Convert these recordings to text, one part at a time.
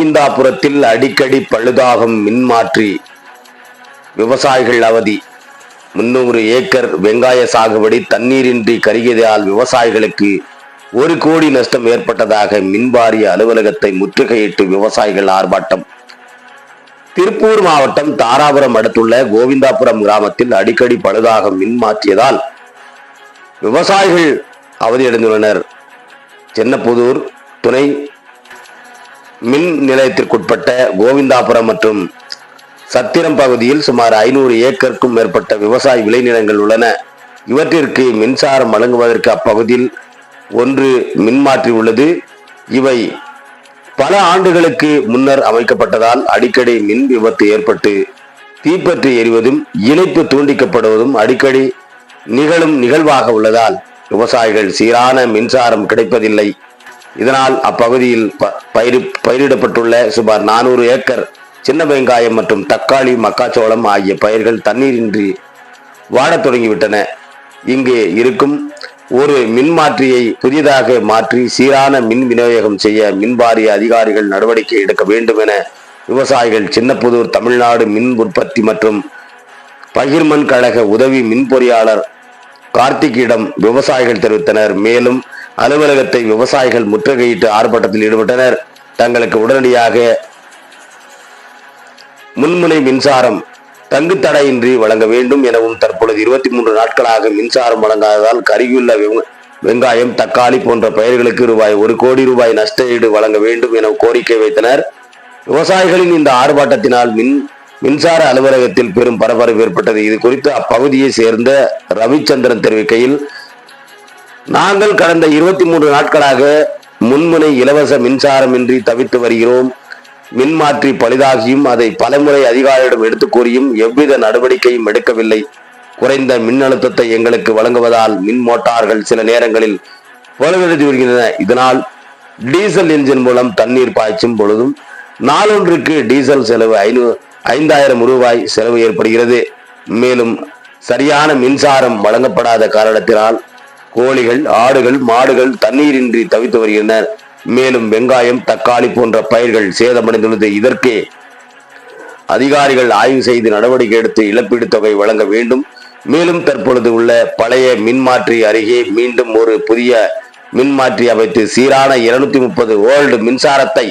கோவிந்தாபுரத்தில் அடிக்கடி பழுதாகும் மின்மாற்றி விவசாயிகள் அவதி. முன்னூறு ஏக்கர் வெங்காய சாகுபடி தண்ணீரின்றி கருகியதால் விவசாயிகளுக்கு ஒரு கோடி நஷ்டம் ஏற்பட்டதாக மின்வாரிய அலுவலகத்தை முற்றுகையிட்டு விவசாயிகள் ஆர்ப்பாட்டம். திருப்பூர் மாவட்டம் தாராபுரம் அடுத்துள்ள கோவிந்தாபுரம் கிராமத்தில் அடிக்கடி பழுதாக மின் மாற்றியதால் விவசாயிகள் அவதியடைந்துள்ளனர். சென்னப்புதூர் துணை மின் நிலையத்திற்குட்பட்ட கோவிந்தாபுரம் மற்றும் சத்திரம் பகுதியில் சுமார் ஐநூறு ஏக்கருக்கும் மேற்பட்ட விவசாய விளைநிலங்கள் உள்ளன. இவற்றிற்கு மின்சாரம் வழங்குவதற்கு அப்பகுதியில் ஒன்று மின்மாற்றி உள்ளது. இவை பல ஆண்டுகளுக்கு முன்னர் அமைக்கப்பட்டதால் அடிக்கடி மின் விபத்து ஏற்பட்டு தீப்பற்றி எரிவதும் இணைப்பு தூண்டிக்கப்படுவதும் அடிக்கடி நிகழும் நிகழ்வாக உள்ளதால் விவசாயிகள் சீரான மின்சாரம் கிடைப்பதில்லை. இதனால் அப்பகுதியில் ப- பயிரி பயிரிடப்பட்டுள்ள சுமார் நானூறு ஏக்கர் சின்ன வெங்காயம் மற்றும் தக்காளி மக்காச்சோளம் ஆகிய பயிர்கள் தண்ணீரின்றி வாடத் தொடங்கிவிட்டன. இங்கே இருக்கும் ஒரு மின்மாற்றியை புதிதாக மாற்றி சீரான மின் விநியோகம் செய்ய மின்வாரிய அதிகாரிகள் நடவடிக்கை எடுக்க வேண்டும் என விவசாயிகள் சின்னப்புதூர் தமிழ்நாடு மின் உற்பத்தி மற்றும் பகிர்மன் கழக உதவி மின் பொறியாளர் கார்த்திக்கிடம் விவசாயிகள் தெரிவித்தனர். மேலும் அலுவலகத்தை விவசாயிகள் முற்றுகையிட்டு ஆர்ப்பாட்டத்தில் ஈடுபட்டனர். தங்களுக்கு உடனடியாக முன்முனை மின்சாரம் தங்கு தடையின்றி வழங்க வேண்டும் எனவும் தற்பொழுது இருபத்தி மூன்று நாட்களாக மின்சாரம் வழங்காததால் கருகியுள்ள வெங்காயம் தக்காளி போன்ற பயிர்களுக்கு ரூபாய் ஒரு கோடி ரூபாய் நஷ்ட ஈடு வழங்க வேண்டும் என கோரிக்கை வைத்தனர். விவசாயிகளின் இந்த ஆர்ப்பாட்டத்தினால் மின் மின்சார அலுவலகத்தில் பெரும் பரபரப்பு ஏற்பட்டது. இது குறித்து அப்பகுதியை சேர்ந்த ரவிச்சந்திரன் தெரிவிக்கையில் நாங்கள் கடந்த இருபத்தி மூன்று நாட்களாக முன்முனை இலவச மின்சாரமின்றி தவித்து வருகிறோம். மின்மாற்றி பழுதாகியும் அதை பலமுறை அதிகாரியிடம் எடுத்து கூறியும் எவ்வித நடவடிக்கையும் எடுக்கவில்லை. குறைந்த மின்னழுத்தத்தை எங்களுக்கு வழங்குவதால் மின் மோட்டார்கள் சில நேரங்களில் பழுதடைந்து வருகின்றன. இதனால் டீசல் என்ஜின் மூலம் தண்ணீர் பாய்ச்சும் பொழுதும் நாளொன்றுக்கு டீசல் செலவு ஐநூ ஐந்தாயிரம் ரூபாய் செலவு ஏற்படுகிறது. மேலும் சரியான மின்சாரம் வழங்கப்படாத காரணத்தினால் கோழிகள் ஆடுகள் மாடுகள் தண்ணீரின்றி தவித்து வருகின்றனர் மேலும் வெங்காயம் தக்காளி போன்ற பயிர்கள் சேதமடைந்துள்ளது. இதற்கு அதிகாரிகள் ஆய்வு செய்து நடவடிக்கை எடுத்து இழப்பீடு தொகை வழங்க வேண்டும். மேலும் தற்பொழுது உள்ள பழைய மின்மாற்றி அருகே மீண்டும் ஒரு புதிய மின்மாற்றி அமைத்து சீரான இருநூத்தி முப்பது ஓல்டு மின்சாரத்தை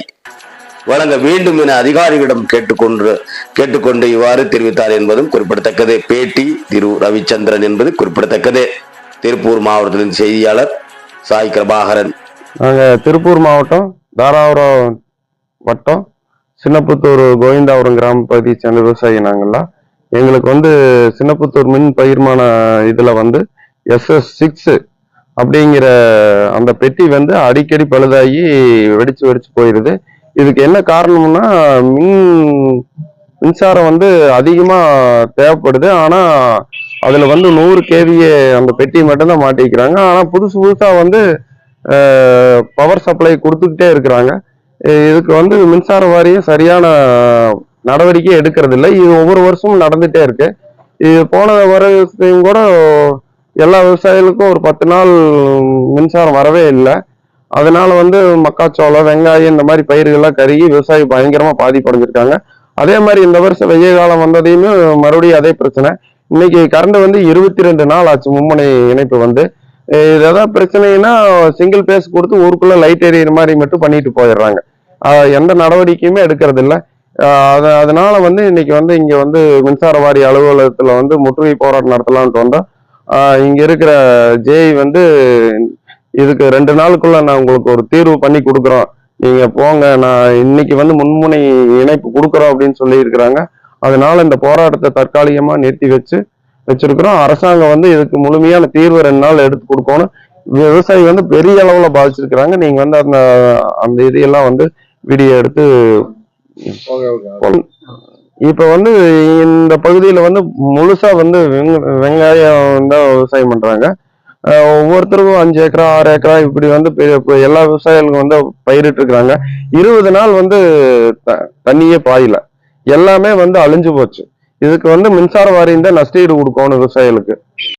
வழங்க வேண்டும் என அதிகாரிகளிடம் கேட்டுக்கொண்டு கேட்டுக்கொண்டு இவ்வாறு தெரிவித்தார் என்பதும் குறிப்பிடத்தக்கது. பேட்டி திரு. ரவிச்சந்திரன் என்பது குறிப்பிடத்தக்கது. திருப்பூர் மாவட்டத்தின் செய்தியாளர் சாய் பிரபாகரன். நாங்கள் திருப்பூர் மாவட்டம் தாராபுரம் வட்டம் சின்னப்புத்தூர் கோவிந்தாபுரம் கிராம பகுதியை சேர்ந்த விவசாயி நாங்கள்லாம். எங்களுக்கு வந்து சின்னப்புத்தூர் மின் பகிர்மான இதில் வந்து எஸ்எஸ் சிக்ஸு அப்படிங்கிற அந்த பெட்டி வந்து அடிக்கடி பழுதாகி வெடிச்சு வெடிச்சு போயிடுது இதுக்கு என்ன காரணம்னா மின் மின்சாரம் வந்து அதிகமாக தேவைப்படுது. ஆனால் அதில் வந்து நூறு கேவிஏ அந்த பெட்டி மட்டும்தான் மாட்டிக்கிறாங்க. ஆனால் புதுசு புதுசாக வந்து பவர் சப்ளை கொடுத்துக்கிட்டே இருக்கிறாங்க. இதுக்கு வந்து மின்சார வாரியம் சரியான நடவடிக்கை எடுக்கிறது இல்லை இது ஒவ்வொரு வருஷமும் நடந்துட்டே இருக்கு. இது போன வருஷத்தையும் கூட எல்லா விவசாயிகளுக்கும் ஒரு பத்து நாள் மின்சாரம் வரவே இல்லை. அதனால வந்து மக்காச்சோளம் வெங்காயம் இந்த மாதிரி பயிர்கள்லாம் கருகி விவசாயி பயங்கரமா பாதிப்படைஞ்சிருக்காங்க. அதே மாதிரி இந்த வருஷம் வெய்ய காலம் வந்ததையுமே மறுபடியும் அதே பிரச்சனை. இன்னைக்கு கரண்ட் வந்து இருபத்தி ரெண்டு நாள் ஆச்சு மும்முனை இணைப்பு வந்து. இது ஏதாவது பிரச்சனைனா சிங்கிள் பேஸ் கொடுத்து ஊருக்குள்ள லைட் எரியிற மாதிரி மட்டும் பண்ணிட்டு போயிடுறாங்க. எந்த நடவடிக்கையுமே எடுக்கிறது இல்லை அதனால வந்து இன்னைக்கு வந்து இங்க வந்து மின்சார வாரிய அலுவலகத்துல வந்து முற்றுகை போராட்டம் நடத்தலாம்னு வந்தோம் இங்க இருக்கிற ஜேஇ வந்து இதுக்கு ரெண்டு நாளுக்குள்ள நான் உங்களுக்கு ஒரு தீர்வு பண்ணி கொடுக்குறோம். நீங்க போங்க நான் இன்னைக்கு வந்து முன்முனை இணைப்பு கொடுக்குறோம் அப்படின்னு சொல்லி இருக்கிறாங்க அதனால இந்த போராட்டத்தை தற்காலிகமா நிறுத்தி வச்சு வச்சிருக்கிறோம். அரசாங்கம் வந்து இதுக்கு முழுமையான தீர்வு ரெண்டு நாள் எடுத்து கொடுக்கணும். விவசாயி வந்து பெரிய அளவுல பாதிச்சிருக்கிறாங்க. நீங்க வந்து அந்த அந்த இதையெல்லாம் வந்து வீடியோ எடுத்து இப்ப வந்து இந்த பகுதியில வந்து முழுசா வந்து வெங்க- வெங்காயம் தான் விவசாயம் பண்றாங்க. ஒவ்வொருத்தருக்கும் அஞ்சு ஏக்கரா ஆறு ஏக்கரா இப்படி வந்து பெ- எல்லா விவசாயிகளுக்கும் வந்து பயிரிட்டு இருக்கிறாங்க இருபது நாள் வந்து த- தண்ணியே பாயில. எல்லாமே வந்து அழிஞ்சு போச்சு. இதுக்கு வந்து மின்சார வாரியம் தான் நஷ்டஈடு கொடுக்கணும் விவசாயிகளுக்கு.